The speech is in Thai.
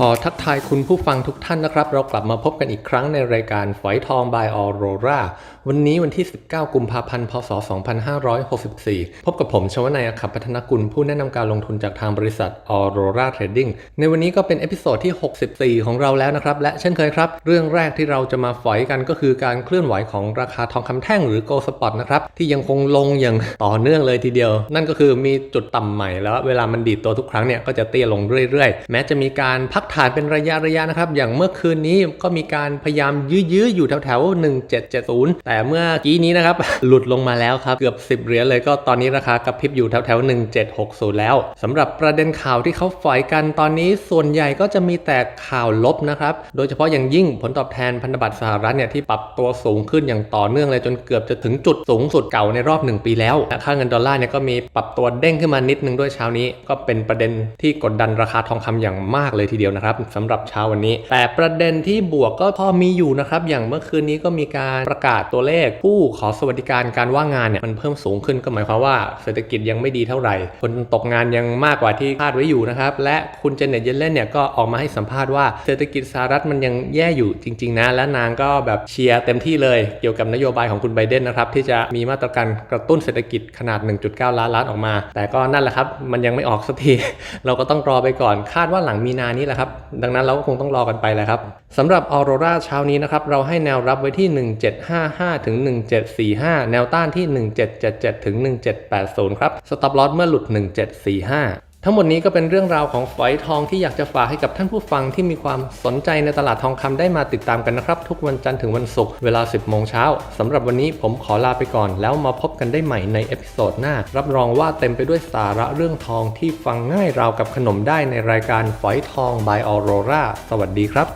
ขอทักทายคุณผู้ฟังทุกท่านนะครับ เรากลับมาพบกันอีกครั้งในรายการฝอยทอง by Aurora วันนี้วันที่ 19 กุมภาพันธ์พศ 2564 พบกับผมชวนายอัคคพัฒนกุลผู้แนะนำการลงทุนจากทางบริษัท Aurora Trading ในวันนี้ก็เป็นเอพิโซดที่ 64 ของเราแล้วนะครับ และเช่นเคยครับ เรื่องแรกที่เราจะมาฝอยกันก็คือการเคลื่อนไหวของราคาทองคำแท่งหรือ Gold Spot นะครับที่ยังคงลงอย่างต่อเนื่องเลยทีเดียว นั่นก็คือมีจุดต่ำใหม่แล้ว เวลามันดีดตัวทุกครั้งเนี่ยก็จะเตี้ยลงเรื่อยๆ แม้จะมีการพักฐานเป็นระยะระยะนะครับ อย่างเมื่อคืนนี้ก็มีการพยายามยื้อๆอยู่แถวๆ 1770 แต่เมื่อกี้นี้นะครับ หลุดลงมาแล้วครับ เกือบ 10 เหรียญเลยก็ตอนนี้ราคากระพริบอยู่แถวๆ 1760 แล้วสำหรับประเด็นข่าวที่เขาฝอยกันตอนนี้ส่วนใหญ่ก็จะมีแต่ข่าวลบนะครับ โดยเฉพาะอย่างยิ่งผลตอบแทนพันธบัตรสหรัฐเนี่ยที่ปรับตัวสูงขึ้นอย่างต่อเนื่องเลยจนเกือบจะถึงจุดสูงสุดเก่าในรอบ 1 ปีแล้วค่าเงินดอลลาร์เนี่ยก็มีปรับตัวเด้งขึ้นมานิดนึงด้วยเช้านี้ ก็เป็นประเด็นที่กดดันราคาทองคำอย่างมากเลยทีเดียวนะครับสำหรับเช้าวันนี้ แต่ประเด็นที่บวกก็พอมีอยู่นะครับ อย่างเมื่อคืนนี้ก็มีการประกาศตัวเลข ผู้ขอสวัสดิการการว่างงานเนี่ยมันเพิ่มสูงขึ้นก็หมายความว่าเศรษฐกิจยังไม่ดีเท่าไหร่ คนตกงานยังมากกว่าที่คาดไว้อยู่นะครับ และคุณเจเน็ตเยเลนเนี่ยก็ออกมาให้สัมภาษณ์ว่าเศรษฐกิจสหรัฐมันยังแย่อยู่จริง ๆ นะ และนางก็แบบเชียร์เต็มที่เลย เกี่ยวกับนโยบายของคุณไบเดนนะครับที่จะมีมาตรการกระตุ้นเศรษฐกิจขนาด 1.9 ล้านล้านออกมา แต่ก็นั่นแหละครับมันยังไม่ออกสักทีเราก็ต้องรอไปก่อนคาดว่าหลังมีนานี้แหละครับดังนั้นเราก็คงต้องรอกันไปแหละครับสำหรับออโรราเช้านี้นะครับ เราให้แนวรับไว้ที่ 1755ถึง1745 แนวต้านที่ 1777ถึง1780 ครับ สต็อปลอสเมื่อหลุด 1745 ทั้งหมดนี้ก็เป็นเรื่องราวของฝอยทองที่อยากจะฝากให้กับท่านผู้ฟังที่มีความสนใจในตลาดทองคำได้มาติดตามกันนะครับ ทุกวันจันทร์ถึงวันศุกร์เวลา 10 โมงเช้าสำหรับวันนี้ผมขอลาไปก่อน แล้วมาพบกันได้ใหม่ในเอพิโซดหน้า รับรองว่าเต็มไปด้วยสาระเรื่องทองที่ฟังง่ายราวกับขนมได้ในรายการฝอยทอง by Aurora สวัสดีครับ